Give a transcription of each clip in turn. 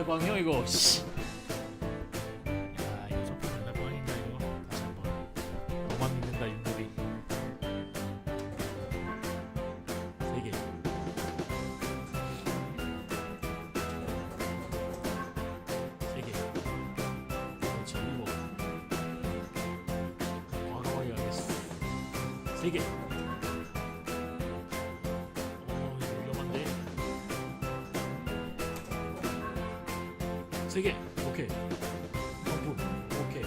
맨날 광이요 이거. 씨. 야 이거 첫판 맨날 광인가 이거? 다시 한번. 너만 믿는다 윷놀이 세개. 세개. 그렇지 일곱 과감하게 가겠어 세개 세개 오케이. 어, 오케이.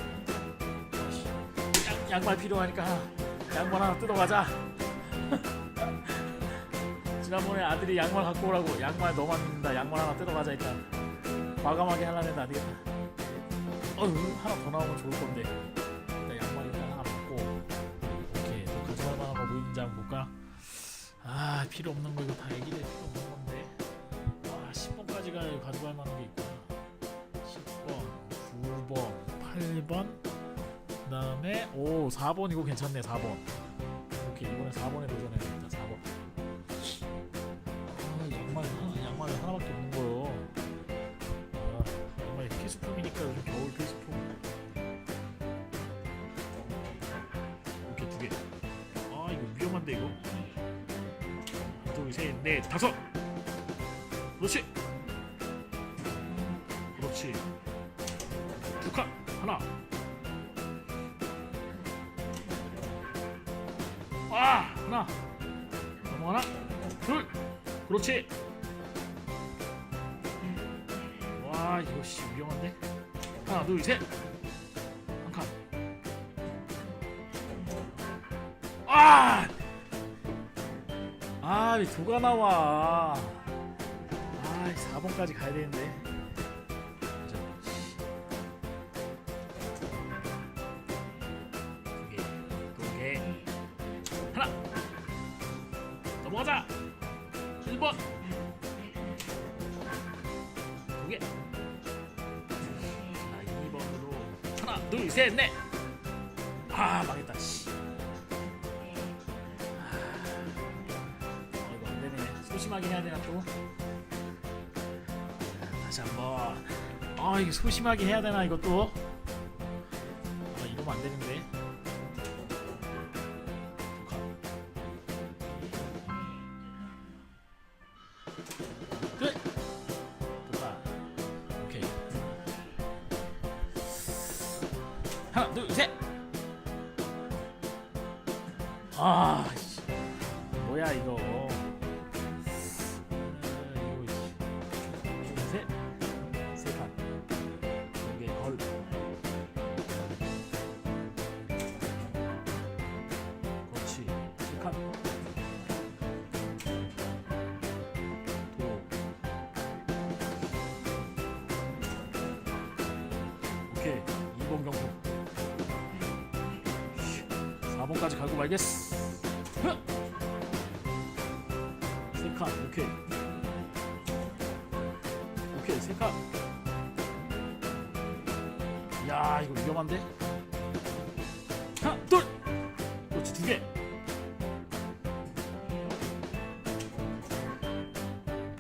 다시. 양, 양말 필요하니까 양말 하나 뜯어가자. 지난번에 아들이 양말 갖고 오라고. 양말 너만 믿는다 양말 하나 뜯어가자 일단. 과감하게 하려면 안 되겠다. 어휴 하나 더 나오면 좋을 건데. 일단 양말 일단 하나 먹고. 오케이 또 가져갈 만한 거 보이는지 한번 볼까? 아 필요 없는 거 이거 다 얘기돼 필요 없는 건데. 아 10번까지가 가져갈 만한 게 있구 9번 8번 그 다음에 오 4번 이거 괜찮네 4번. 오케이 이번에 4번에 도전해야겠다 4번. 아 양말 양말이 하나밖에 없는 거요. 아 양말 필수품이니까 요즘 겨울 필수품. 오케이 두개아 이거 위험한데 이거? 둘셋넷 다섯! 그렇지! 그렇지. 두칸 하나 아 하나. 넘어 하나. 둘. 그렇지. 와 이거 씨 위험한데? 하나 둘셋 한칸. 아! 아, 왜 도가 나와? 아, 4번까지 가야 되는데. 넘어가자. 1번. 두 개. 자, 2번으로 하나, 둘, 셋, 넷. 아, 망했다. 씨. 어, 이거 안 되네. 소심하게 해야 되나 또? 자, 다시 한번. 아, 이거 소심하게 해야 되나 이것도? 아, 이러면 안 되는데. 끝. 좋다. 오케이. 하나, 둘, 셋. 아, 씨. 뭐야 이거 오케이. 2번 경고. 4번까지 가고 말겠어. 흐! 세 칸, 오케이. 오케이, 세 칸. 야, 이거 위험한데? 하나, 둘! 그렇지, 두 개.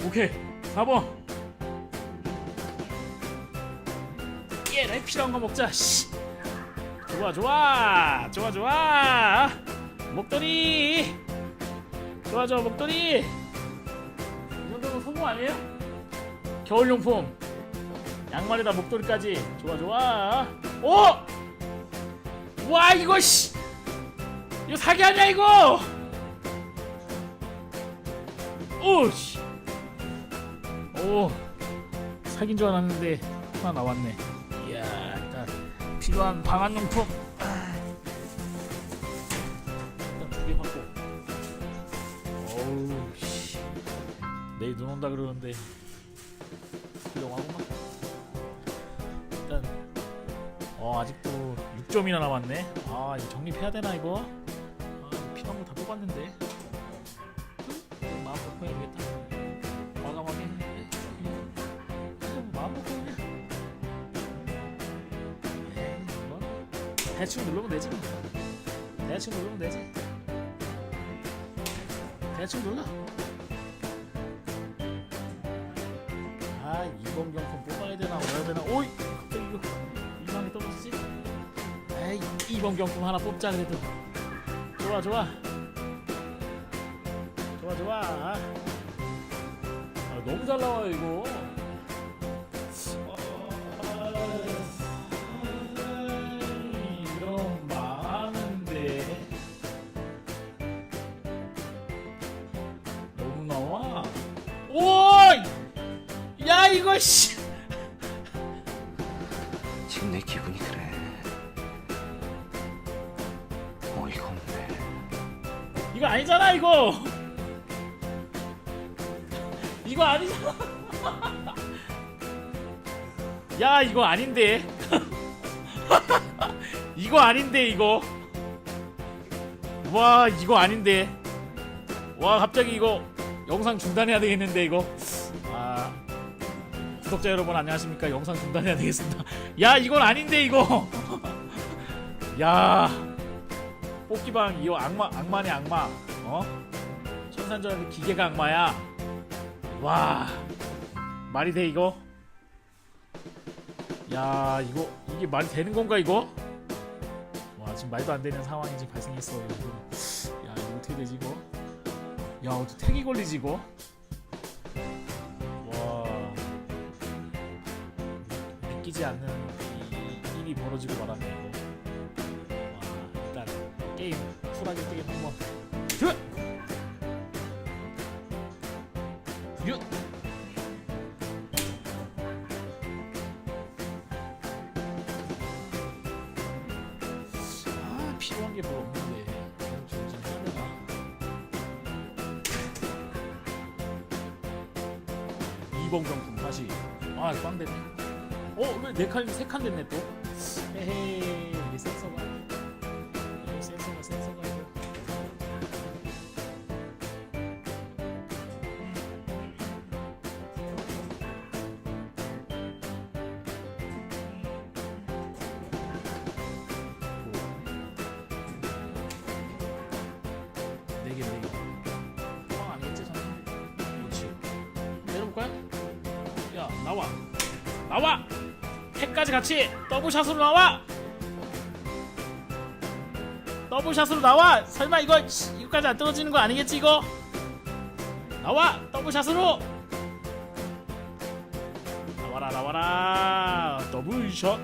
오케이, 4번. 예, 나 필요한 거 먹자. 씨. 좋아, 좋아, 좋아, 좋아. 목도리. 좋아, 좋아, 목도리. 이 정도면 성공 아니에요? 겨울용품. 양말에다 목도리까지. 좋아, 좋아. 오! 와, 이거 씨. 이거 사기 아니야 이거? 오, 씨. 오, 사기인 줄 알았는데 하나 나왔네. 필요한 방한용품. 아. 일단 두개 받고. 어우, 씨. 내일 눈 온다 그러는데 훌륭하구만. 일단 어 아직도 6점이나 남았네. 아 이거 정립해야 되나 이거? 아 이거 피난 거 뽑았는데 대충 누르면 되지. 뭐. 대충 누르면 되지. 대충 눌러. 아 이범경품 뽑아야 되나 뭐야 되나. 오이 갑자기 이거 이상하게 떨어지지? 에이 이범경품 하나 뽑자 그래도. 좋아 좋아. 좋아 좋아. 아, 너무 잘 나와요 이거 야 이거 씨. 지금 내 기분이 그래. 어이가 없네. 이거 아니잖아 이거. 이거 아니잖아. 야 이거 아닌데. 이거 아닌데 이거. 와 이거 아닌데. 와 갑자기 이거 영상 중단해야 되겠는데 이거. 아 구독자 여러분 안녕하십니까? 영상 중단해야 되겠습니다. 야 이건 아닌데 이거. 야 뽑기방 이거 악마 악마네 악마. 어? 천산전 기계가 악마야. 와 말이 돼 이거? 야 이거 이게 말이 되는 건가 이거? 와 지금 말도 안 되는 상황이 지금 발생했어 이거 야 이거 어떻게 되지 이거? 야 어떻게 택이 걸리지 이거 믿기지 않는 이 일이 벌어지고 말았네 이거 와 일단 게임 쿨하게 뜨게 한번 슛! 슛! 아 필요한 게 별로 없는데 계속 전진 해야 되나 이번 경품 다시 아꽝 됐네 어 왜 네 칸이 세칸 됐네 또? 에헤이 이게 센서가 이거 센서가 센서가 네개 네개. 꽝 아니겠지 저는 그렇지. 내려볼까요? 야 나와. 나와 핵까지 같이 더블샷으로 나와. 더블샷으로 나와. 설마 이거 씨, 이거까지 안 떨어지는 거 아니겠지 이거? 나와. 더블샷으로. 나와라 나와라. 더블샷.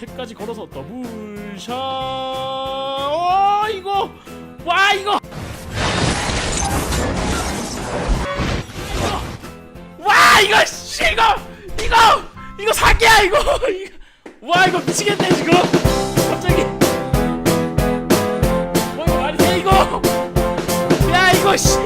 핵까지 걸어서 더블샷. 오 이거. 와 이거. 와 이거 씨 이거. 이거 이거 사기야 이거. 와 이거 미치겠네 지금. 갑자기. 뭐 이거 말이 돼 이거? 야 이거 씨